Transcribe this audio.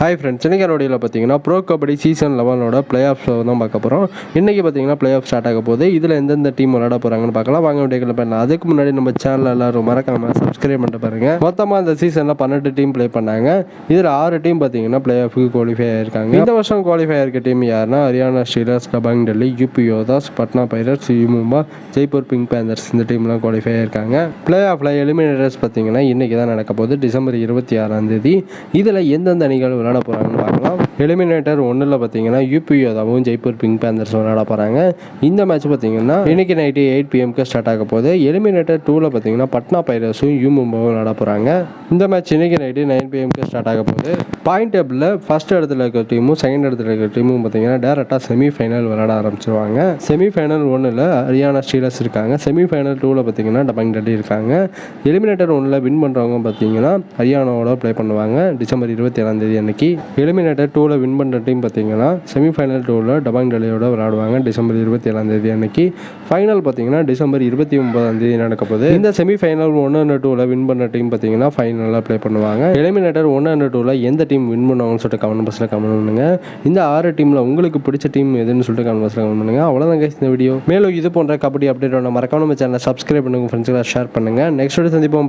Hi friends இன்னைக்கு நோடியில் பார்த்தீங்கன்னா ப்ரோ கபடி சீசன் லெவனோட பிளே ஆஃப் தான் பார்க்க போகிறோம் இன்றைக்கி பார்த்தீங்கன்னா பிளே ஆஃப் ஸ்டார்ட் ஆக போகுது. இதில் எந்தெந்த டீம் விளையாட போகிறாங்கன்னு பார்க்கலாம். வாங்க வீடியோக்களை பண்ணலாம் அதுக்கு முன்னாடி நம்ம சேனல் எல்லாரும் மறக்காம சப்ஸ்கிரைப் பண்ணிட்டு பாருங்கள் மொத்தமாக இந்த சீசனில் பன்னெண்டு டீம் ப்ளே பண்ணாங்க. இதில் ஆறு டீம் பார்த்தீங்கன்னா பிளே ஆஃபுக்கு குவாலிஃபை ஆயிருக்காங்க. இந்த வருஷம் குவாலிஃபை ஆயிருக்க டீம் யாருன்னா Haryana Steelers Dabang Delhi UP Yoddhas Patna pirates U Mumba Jaipur pink panthers இந்த டீம்லாம் குவாலிஃபை ஆயிருக்காங்க. பிளே ஆஃபில் எலிமினேட்டர்ஸ் பார்த்தீங்கன்னா இன்றைக்கி தான் நடக்க போகுது. டிசம்பர் இருபத்தி ஆறாம் தேதி. இதில் எந்தெந்த அணிகள் விளையாட போகிறாங்கன்னு பார்க்கலாம். எலிமினேட்டர் ஒன்றில் பார்த்தீங்கன்னா யூபி அதாவும் ஜெய்ப்பூர் பிங்க் பேந்தர்ஸ் விளையாட போகிறாங்க இந்த மேட்ச் பார்த்தீங்கன்னா இன்னைக்கு நைட்டு எயிட் பிஎம்க்கு ஸ்டார்ட் ஆக போகுது. எலிமினேட்டர் டூவில் பார்த்தீங்கன்னா பட்னா பைரஸும் யூ மும்பாவும் விளையாட போகிறாங்க இந்த மேட்ச் இன்றைக்கி நைட்டு நைன் பிஎம்க்கு ஸ்டார்ட் ஆக போகுது. பாயிண்ட் டேபிளில் ஃபர்ஸ்ட் இடத்துல இருக்க டீமும் செகண்ட் இடத்துல இருக்க டீமும் பார்த்தீங்கன்னா டேரெக்டாக செமிஃபைனல் விளாட ஆரம்பிச்சிருவாங்க. செமிஃபைனல் ஒன்றில் ஹரியானா ஸ்டீலர்ஸ் இருக்காங்க. செமிஃபைனல் டூவில் பார்த்தீங்கன்னா டபங் டெல்லி இருக்காங்க. எலிமினேட்டர் ஒன்றில் வின் பண்ணுறவங்க பார்த்தீங்கன்னா ஹரியானாவோட ப்ளே பண்ணுவாங்க. டிசம்பர் இருபத்தி ஏழாம் தேதி அன்னைக்கு. எலிமினேட்டர் டூவில் வின் பண்ணுற டீம் பார்த்தீங்கன்னா செமிஃபைனல் டூவில் டபாங் டெல்லியோட விளாடுவாங்க டிசம்பர் இருபத்தி ஏழாம் தேதி அன்னைக்கு. ஃபைனல் பார்த்தீங்கன்னா டிசம்பர் இருபத்தி ஒன்பதாம் தேதி நடக்க போகுது. இந்த செமிஃபைனல் ஒன்று அண்ட் டூவில் வின் பண்ண டீம் பார்த்தீங்கன்னா ஃபைனலாக ப்ளே பண்ணுவாங்க. எலிமினேட்டர் ஒன்று அண்ட் டூவில் எந்த டீம் வின் பண்ணுவாங்கன்னு சொல்லிட்டு கமெண்ட் பாக்ஸில் கமெண்ட் பண்ணுங்க. இந்த ஆறு டீமில் உங்களுக்கு பிடிச்ச டீம் எதுன்னு சொல்லிட்டு கமெண்ட் பாக்ஸில் கமெண்ட் பண்ணுங்கள் அவ்வளோதான் guys இந்த வீடியோ மேலும் இது போன்ற கபடி அப்டேட் மறக்காம நம்ம சேனலை சப்ஸ்கிரைப் பண்ணுங்கள் ஃப்ரெண்ட்ஸுகளை ஷேர் பண்ணுங்க. நெக்ஸ்ட் சந்திப்போம்.